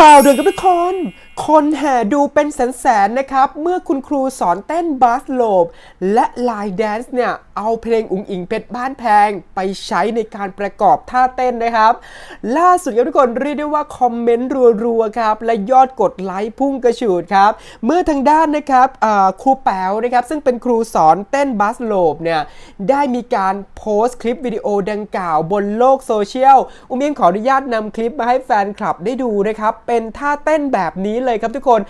ข่าวเด่วนกับทุกคน คนแห่ดูเป็นแสนๆนะครับ เมื่อคุณครูสอนเต้นบาสโลบ และลายแดนซ์เนี่ย เอาเพลงอุ๋งอิงเพชรบ้านแพง ไปใช้ในการประกอบท่าเต้นนะครับ ล่าสุดครับทุกคนเรียกได้ว่าคอมเมนต์รัวๆครับ และยอดกดไลค์พุ่งกระฉูดครับ เมื่อทางด้านนะครับครูแป๋วนะครับ ซึ่งเป็นครูสอนเต้นบาสโลบเนี่ย ได้มีการโพสต์คลิปวิดีโอดังกล่าวบนโลกโซเชียล อุ้มเองขออนุญาตนำคลิปมาให้แฟนคลับได้ดูนะครับ เป็นท่าเต้นแบบนี้เลยเลยครับทุกคน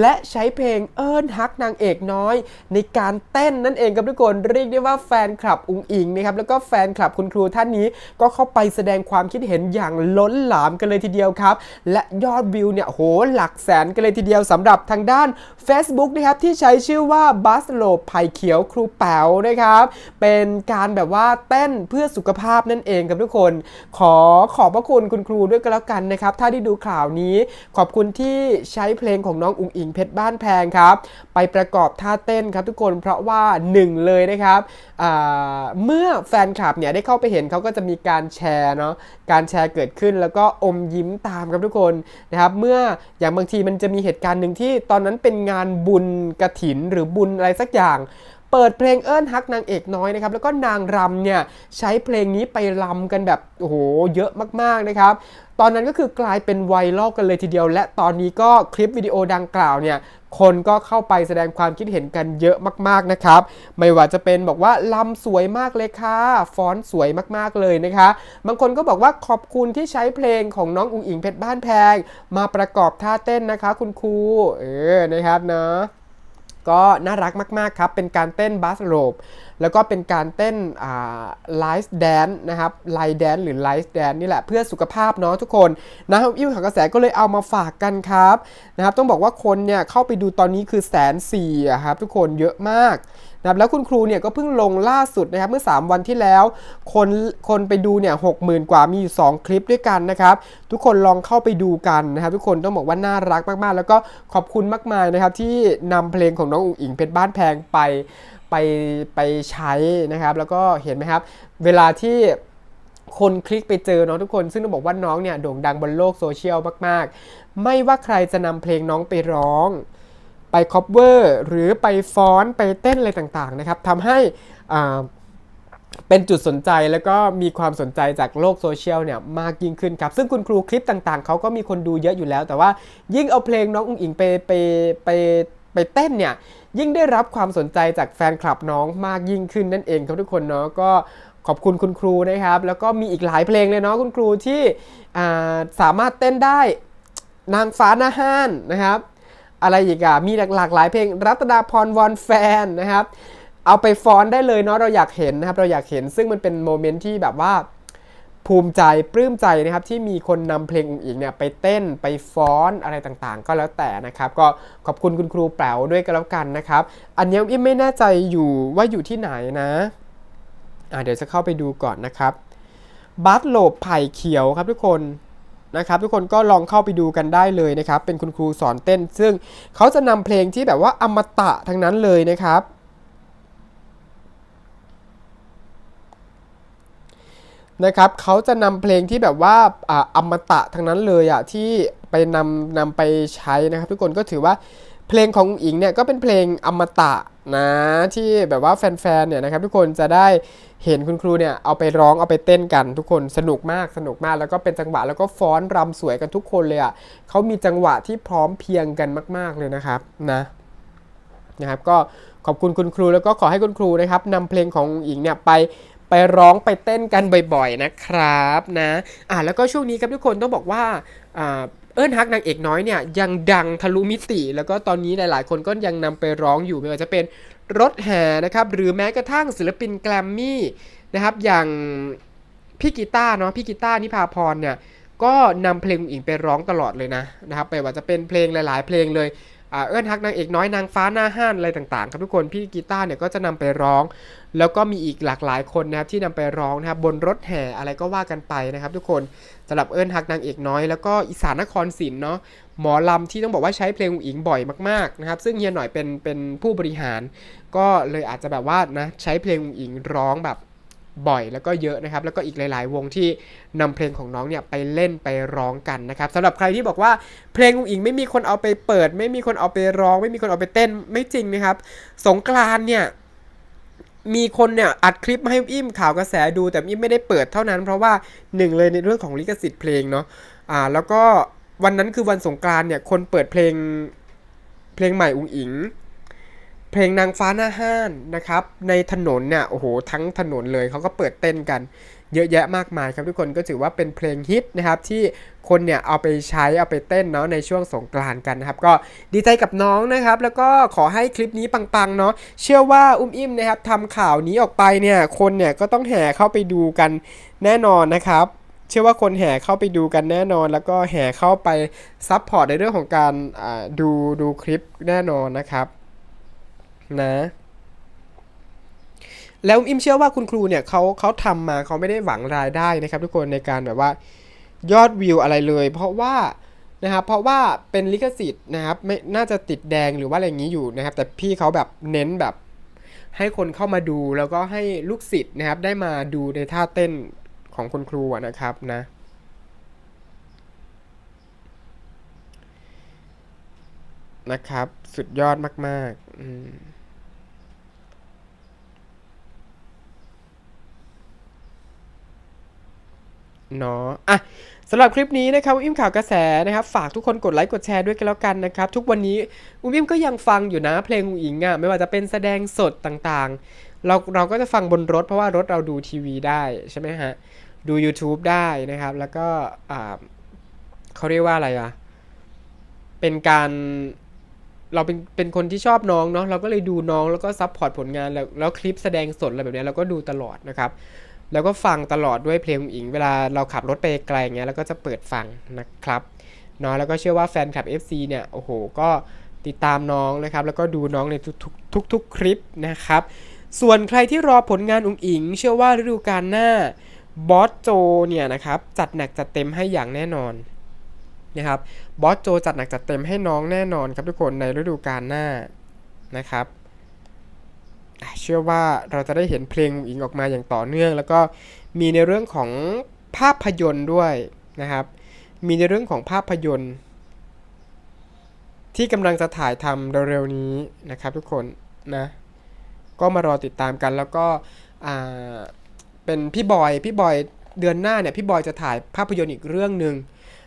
และใช้เพลงเอิญฮักนางเอกน้อย ในการเต้นนั่นเองครับทุกคนเรียกได้ว่าแฟนคลับอุงอิงนะครับแล้วก็แฟนคลับคุณครูท่านนี้ก็เข้าไปแสดงความคิดเห็นอย่างล้นหลามกันเลยทีเดียวครับ และยอดวิวเนี่ยโหหลักแสนกันเลยทีเดียวสำหรับทางด้าน Facebook นะครับที่ใช้ชื่อว่าบัสโลไผ่เขียวครูแป๋วนะครับเป็นการแบบว่าเต้นเพื่อสุขภาพนั่นเองครับทุกคน ขอขอบพระคุณคุณครูด้วยกันแล้วกันนะครับ ถ้าได้ดูข่าวนี้ขอบคุณที่ใช้เพลงของน้องอุ๋งอิงเพชรบ้านแพงครับ ไปประกอบท่าเต้นครับทุกคนเพราะว่าหนึ่งเลยนะครับเมื่อแฟนคลับเนี่ยได้เข้าไปเห็นเขาก็จะมีการแชร์เนาะการแชร์เกิดขึ้นแล้วก็อมยิ้มตามครับทุกคนนะครับเมื่ออย่างบางทีมันจะมีเหตุการณ์หนึ่งที่ตอนนั้นเป็นงานบุญกระถินหรือบุญอะไรสักอย่าง เปิดเพลงเอิญฮักนางเอกน้อยนะครับแล้วก็นางรำเนี่ยใช้เพลงนี้ไปรำกันแบบโอ้โหเยอะมากๆนะครับตอนนั้นก็คือกลายเป็นไวรัลกันเลยทีเดียว และตอนนี้ก็คลิปวิดีโอดังกล่าวเนี่ยคนก็เข้าไปแสดงความคิดเห็นกันเยอะมากๆนะครับ ไม่ว่าจะเป็นบอกว่าลำสวยมากเลยค่ะ ฟอนต์สวยมากๆเลยนะคะ บางคนก็บอกว่าขอบคุณที่ใช้เพลงของน้องอุ๋งอิงเพชรบ้านแพง มาประกอบท่าเต้นนะคะคุณครู เออนะครับเนาะ ก็น่ารักมาก ๆ ครับ เป็นการเต้นบัสโลบ แล้วก็เป็นการเต้นไลฟ์แดนนะครับไลแดนหรือไลฟ์แดนนี่แหละเพื่อสุขภาพเนาะทุกคนนะครับอิ่วข่าวกระแสก็เลยเอามาฝากกันครับนะครับ ต้องบอกว่าคนเนี่ยเข้าไปดูตอนนี้คือแสนสี่อะครับทุกคนเยอะมากนะครับแล้วคุณครูเนี่ยก็เพิ่งลงล่าสุดนะครับเมื่อ 3 วันที่แล้วคนคนไปดูเนี่ยหกหมื่นกว่ามีอยู่ 2 คลิปด้วยกันนะครับ ทุกคนลองเข้าไปดูกันนะครับ ทุกคนต้องบอกว่าน่ารักมากๆ แล้วก็ขอบคุณมากมายนะครับที่นำเพลงของน้องอุ๋งอิงเพชรบ้านแพงไป ไปไปใช้นะครับ แล้วก็เห็นไหมครับ เวลาที่คนคลิกไปเจอเนาะทุกคน ซึ่งต้องบอกว่าน้องเนี่ยโด่งดังบนโลกโซเชียลมาก ๆ ไม่ว่าใครจะนำเพลงน้องไปร้อง ไปคอปเวอร์ หรือไปฟ้อนไปเต้นอะไรต่างๆนะครับทำให้อ่าเป็นจุดสนใจแล้วก็มีความสนใจจากโลกโซเชียลเนี่ยมากยิ่งขึ้นครับ ซึ่งคุณครูคลิปต่างๆ เขาก็มีคนดูเยอะอยู่แล้ว แต่ว่ายิ่งเอาเพลงน้องอุ๋งอิงไปไปไป ไปเต้นเนี่ยยิ่งได้รับความสนใจจากแฟนคลับน้องมากยิ่งขึ้นนั่นเองครับทุกคนเนาะก็ขอบคุณคุณครูนะครับ แล้วก็มีอีกหลายเพลงเลยเนาะคุณครูที่สามารถเต้นได้นางฟ้าหน้าห้านนะครับ อะไรอีกอะมีหลากหลายเพลงรัตดาพรวอนแฟนนะครับ เอาไปฟ้อนได้เลยเนาะเราอยากเห็นนะครับ เราอยากเห็นซึ่งมันเป็นโมเมนต์ที่แบบว่า ภูมิใจปลื้มใจนะครับที่มีคนนำเพลงอุ๋งอิงเนี่ยไปเต้นไปฟ้อนอะไรต่างๆ ก็แล้วแต่นะครับ ก็ขอบคุณคุณครูแป๋วด้วยก็แล้วกันนะครับ อันนี้อิมไม่แน่ใจอยู่ว่าอยู่ที่ไหนนะอะเดี๋ยวจะเข้าไปดูก่อนนะครับบัสโลบไผ่เขียวครับทุกคนนะครับทุกคนก็ลองเข้าไปดูกันได้เลยนะครับ เป็นคุณครูสอนเต้น ซึ่งเขาจะนำเพลงที่แบบว่าอมตะทั้งนั้นเลยนะครับ นะครับเขาจะนำเพลงที่แบบว่าออมตะทั้งนั้นเลยอะที่ไปนำนำไปใช้นะครับ ทุกคนก็ถือว่าเพลงของอิงเนี่ยก็เป็นเพลงอมตะนะที่แบบว่าแฟนๆเนี่ยนะครับทุกคนจะได้เห็นคุณครูเนี่ยเอาไปร้องเอาไปเต้นกันทุกคนสนุกมากสนุกมาก แล้วก็เป็นจังหวะแล้วก็ฟ้อนรำสวยกันทุกคนเลยอะเขามีจังหวะที่พร้อมเพียงกันมาก ๆเลยนะครับนะนะครับก็ขอบคุณคุณครูแล้วก็ขอให้คุณครูนะครับนำเพลงของอิงเนี่ยไป ไปร้องไปเต้นกันบ่อยๆนะครับนะอ่าแล้วก็ช่วงนี้ครับทุกคนต้องบอกว่าอ่าเอิ้นฮักนางเอกน้อยเนี่ยยังดังทะลุมิติ แล้วก็ตอนนี้หลายๆ คนก็ยังนำไปร้องอยู่ไม่ว่าจะเป็นรถแห่นะครับหรือแม้กระทั่งศิลปินแกรมมี่นะครับอย่างพี่กีตาร์เนาะพี่กีตาร์นิพาพรเนี่ยก็นำเพลงอิงไปร้องตลอดเลยนะนะครับไม่ว่าจะเป็นเพลงหลาย ๆ เพลงเลย เอิ้อนฮักนางเอกน้อยนางฟ้าหน้าห้านอะไรต่างๆครับทุกคนพี่กีตาร์เนี่ยก็จะนำไปร้อง แล้วก็มีอีกหลากหลายคนนะครับที่นำไปร้องนะครับบนรถแห่อะไรก็ว่ากันไปนะครับ ทุกคนสำหรับเอิญฮักนางเอกน้อยแล้วก็อีสานนครศิลป์เนาะหมอลำที่ต้องบอกว่าใช้เพลงอุ๋งอิงบ่อยมากๆนะครับซึ่งเฮียหน่อยเป็นเป็นผู้บริหาร ก็เลยอาจจะแบบว่านะใช้เพลงอุ๋งอิงร้องแบบ บ่อยแล้วก็เยอะนะครับ แล้วก็อีกหลาย ๆ วงที่นำเพลงของน้องเนี่ยไปเล่นไปร้องกันนะครับสำหรับใครที่บอกว่าเพลงอุงอิงไม่มีคนเอาไปเปิด ไม่มีคนเอาไปร้อง ไม่มีคนเอาไปเต้นไม่จริงนะครับ สงกรานเนี่ยมีคนเนี่ยอัดคลิปมาให้อิ่มข่าวกระแสดูแต่อิ่มไม่ได้เปิดเท่านั้น เพราะว่าหนึ่งเลยในเรื่องของลิขสิทธิ์เพลงเนาะอ่าแล้วก็วันนั้นคือวันสงกรานเนี่ยคนเปิดเพลงเพลงใหม่อุงอิง เพลงนางฟ้าหน้าห้านนะครับ ในถนนเนี่ยโอ้โหทั้งถนนเลยเขาก็เปิดเต้นกัน เยอะแยะมากมายครับทุกคนก็ถือว่าเป็นเพลงฮิตนะครับที่คนเนี่ยเอาไปใช้เอาไปเต้นเนาะในช่วงสงกรานต์กันนะครับก็ดีใจกับน้องนะครับ แล้วก็ขอให้คลิปนี้ปังๆเนาะเชื่อว่าอุ้มอิ่มนะครับทำข่าวนี้ออกไปเนี่ยคนเนี่ยก็ต้องแห่เข้าไปดูกันแน่นอนนะครับเชื่อว่าคนแห่เข้าไปดูกันแน่นอน แล้วก็แห่เข้าไปซัพพอร์ตในเรื่องของการดูดูคลิปแน่นอนนะครับ นะ แล้วอิมเชื่อว่าคุณครูเนี่ยเขาเขาทำมาเขาไม่ได้หวังรายได้นะครับ ทุกคนในการแบบว่ายอดวิวอะไรเลย เพราะว่านะครับเพราะว่าเป็นลิขสิทธิ์นะครับไม่น่าจะติดแดงหรือว่าอะไรอย่างนี้อยู่นะครับ แต่พี่เขาแบบเน้นแบบให้คนเข้ามาดูแล้วก็ให้ลูกศิษย์นะครับ ได้มาดูในท่าเต้นของคุณครูนะครับนะนะครับ สุดยอดมาก ๆ อืม เนาะอะสำหรับคลิปนี้นะครับอุ้มข่าวกระแสนะครับ ฝากทุกคนกดไลค์กดแชร์ด้วยกันแล้วกันนะครับ ทุกวันนี้อุ้มก็ยังฟังอยู่นะเพลงอุ๋งอิงอะไม่ว่าจะเป็นแสดงสดต่างๆ เราเราก็จะฟังบนรถเพราะว่ารถเราดูทีวีได้ใช่ไหมฮะ ดู YouTube ได้นะครับ แล้วก็อ่าเขาเรียกว่าอะไรอะ เป็นการเราเป็นเป็นคนที่ชอบน้องเนาะเราก็เลยดูน้องแล้วก็ซัพพอร์ตผลงานแล้วแล้วคลิปแสดงสดอะไรแบบนี้เราก็ดูตลอดนะครับ แล้วก็ฟังตลอดด้วยเพลงอุงอิง เวลาเราขับรถไปไกลเงี้ยแล้วก็จะเปิดฟังนะครับเนาะแล้วก็เชื่อว่าแฟนคลับ FC เนี่ยโอ้โหก็ติดตามน้องนะครับ แล้วก็ดูน้องในทุกๆทุกๆคลิปนะครับ ส่วนใครที่รอผลงานอุ๋งอิง เชื่อว่าฤดูกาลหน้าบอสโจเนี่ยนะครับจัดหนักจัดเต็มให้อย่างแน่นอนนะครับบอสโจจัดหนักจัดเต็มให้น้องแน่นอนครับทุกคนในฤดูกาลหน้านะครับ ชื่อว่าเราจะได้เห็นเพลงอิงออกมาอย่างต่อเนื่อง แล้วก็มีในเรื่องของภาพยนตร์ด้วยนะครับ มีในเรื่องของภาพยนตร์ ที่กำลังจะถ่ายทำเร็วๆนี้นะครับทุกคนนะ ก็มารอติดตามกันแล้วก็เป็นพี่บอย พี่บอยเดือนหน้าเนี่ยพี่บอยจะถ่ายภาพยนตร์อีกเรื่องหนึ่ง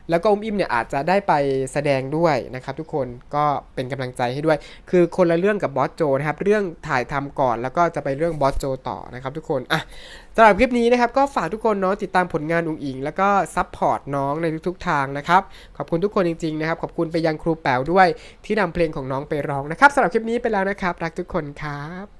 แล้วก็อุ้มอิ่มเนี่ยอาจจะได้ไปแสดงด้วยนะครับ ทุกคนก็เป็นกำลังใจให้ด้วย คือคนละเรื่องกับบอสโจนะครับ เรื่องถ่ายทำก่อนแล้วก็จะไปเรื่องบอสโจต่อนะครับทุกคนอะสำหรับคลิปนี้นะครับ ก็ฝากทุกคนเนาะติดตามผลงานอุ๋งอิง แล้วก็ซัพพอร์ตน้องในทุกๆทางนะครับขอบคุณทุกคนจริงๆนะครับขอบคุณไปยังครูแป๋วด้วยที่นำเพลงของน้องไปร้องนะครับสำหรับคลิปนี้ไปแล้วนะครับ รักทุกคนครับ